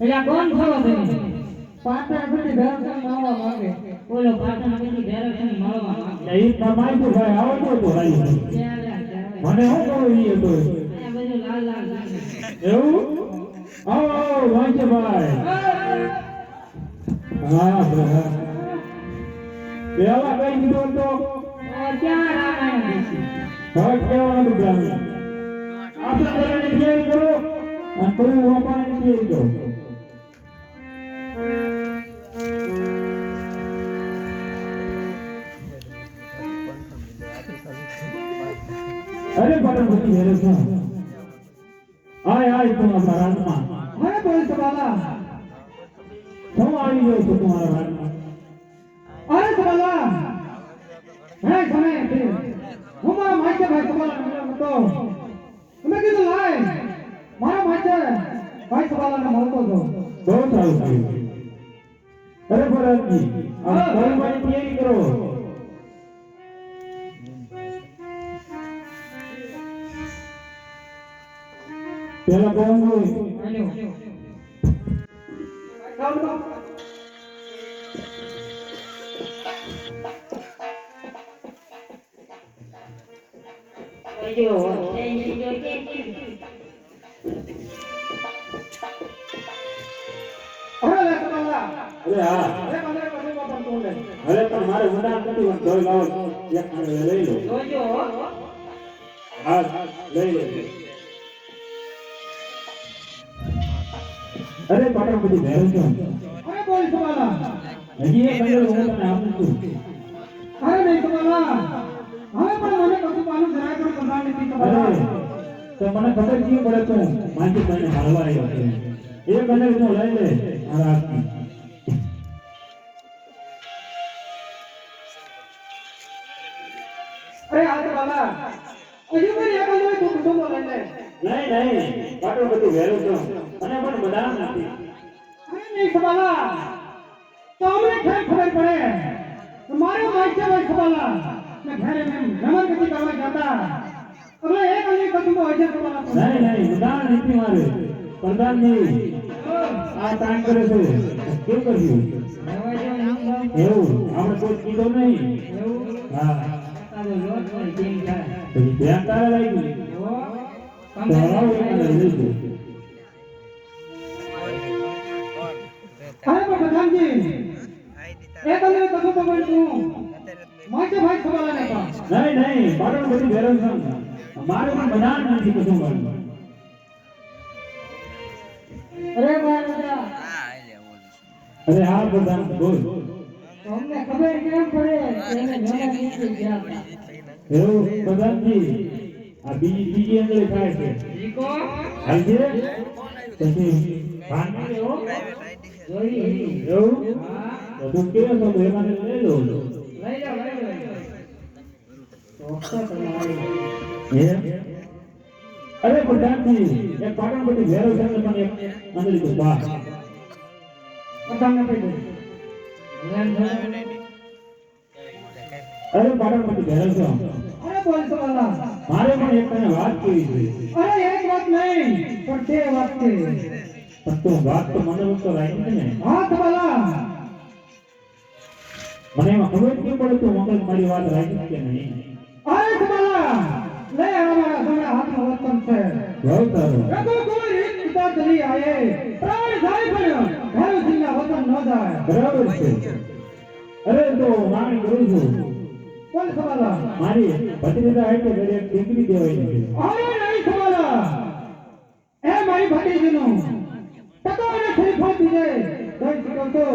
એટલે કોણ છો તમે? બધી માંગે. બોલો માંગે. એ તમારી તો ભાઈ તો ભાઈ. મને ઈ બધું લાલ લાલ એવું? આવો આવો વાંચે ભાઈ. હા પેલા કઈ કીધું તો ક્યાં રામાયણ કેવાનું આપણે બધાને તૈયારી કરો અને કોઈ વાપરવાની તૈયારી કરો અરે બધી હેરે છે આય આય તું આપણા રાજમાં હવે બોલ સવાલા શું આવી ગયો છું તમારા રાજમાં અરે સવાલા હે સમય હું મારા માચે ભાઈ સવાલા મળ્યો હતો તમે કીધું લાય મારા માચે સવાલાને મળતો હતો બહુ સારું થયું અરે ભરતજી આ કર્મની તૈયારી કરો પેલા કોણ હોય ચાલો તો. Thank you. Thank હવે અરે હા હવે પણ મારે ઉડાન નથી ધોઈ લાવો. એક લઈ લો. હા લઈ લો. અરે પાટણ બધી ભેરું છું અરે બોલ સવાલા હજી એક અંદર હું તને આપું છું. અરે નહીં સવાલા હવે પણ મને કશું પાનું જરાય પણ પસંદ નથી સવાલા તો મને ખબર કેવી પડે તું? માંજી મને હાલવા આવ્યો એ એક અંદર તું લઈ લે મારા હાથથી. અરે આ બાબા. હજુ પણ એક તું નહીં નહીં. પાટણ બધું ભેરું છું. અને પણ બધા નથી. અરે નહીં સવાલા તો અમને ખેર ખબર પડે? તો મારો માઇકે ભાઈ સવાલા મેં ઘરે મેં રમણ કદી કરવા જતા. એટલે એક અંદર કુટુંબો હજે સવાલા નહીં નહીં. બધા નથી મારે. પ્રધાનજી આ કામ કરે છે. કેવું કર્યું? એવું આપણે કોઈ કીધું નહીં. હા. ધ્યાન તારે લઈ લો. અરે પ્રધાનજી એક અંદર કુટુંબો પણ તું માઇકે ભાઈ સવાલા ને પા નહીં નહીં પાટણ બધું ભેરું છે મારે પણ બધા નથી કશું મળ્યું અરે બાળકા અરે હા પ્રધાન બોલ. ખબર કેમ પડે? એવું? પ્રધાનજી આ બીજી બીજી અંદર થાય છે. જીકો હાલ છે? પછી લેવો જોઈ એવું? હા. તો તું કેવો તો એમાં લઈ લો લઈ જાઓ લઈ એમ? અરે પ્રધાનજી એક પાટણ બધી છે ને પણ એક અંદર બા પ્રધાનને કહી દઉં? અરે પાટણ બધી ભેરો છો? અરે બોલ સવાલા મારે પણ એક તને વાત કેવી છે. અરે એક વાત નહીં પણ બે વાત છે પણ તો વાત તો મને તો રાખી છે ને. હાથ વાલા મને એમાં ખબર જ પડે તો મગજ મારી વાત રાખી કે નહીં. અરે તમારા લે અમારા તમારા હાથમાં વતન છે. બહુ સારું રઘુ કોઈ રીત પિતા ચલી આયે પ્રાણ જાય પણ ઘર જીના વતન ન જાય. બરાબર છે. અરે તો માંગણી કરું છું. બોલ સવાલા મારી ભત્રીજા એટલે ઘરે એક દીકરી દેવાય છે અરે નહીં સવાલા એ મારી ભતીજીનું ટકો અને શ્રીફળ દીજે દઈ શકો તો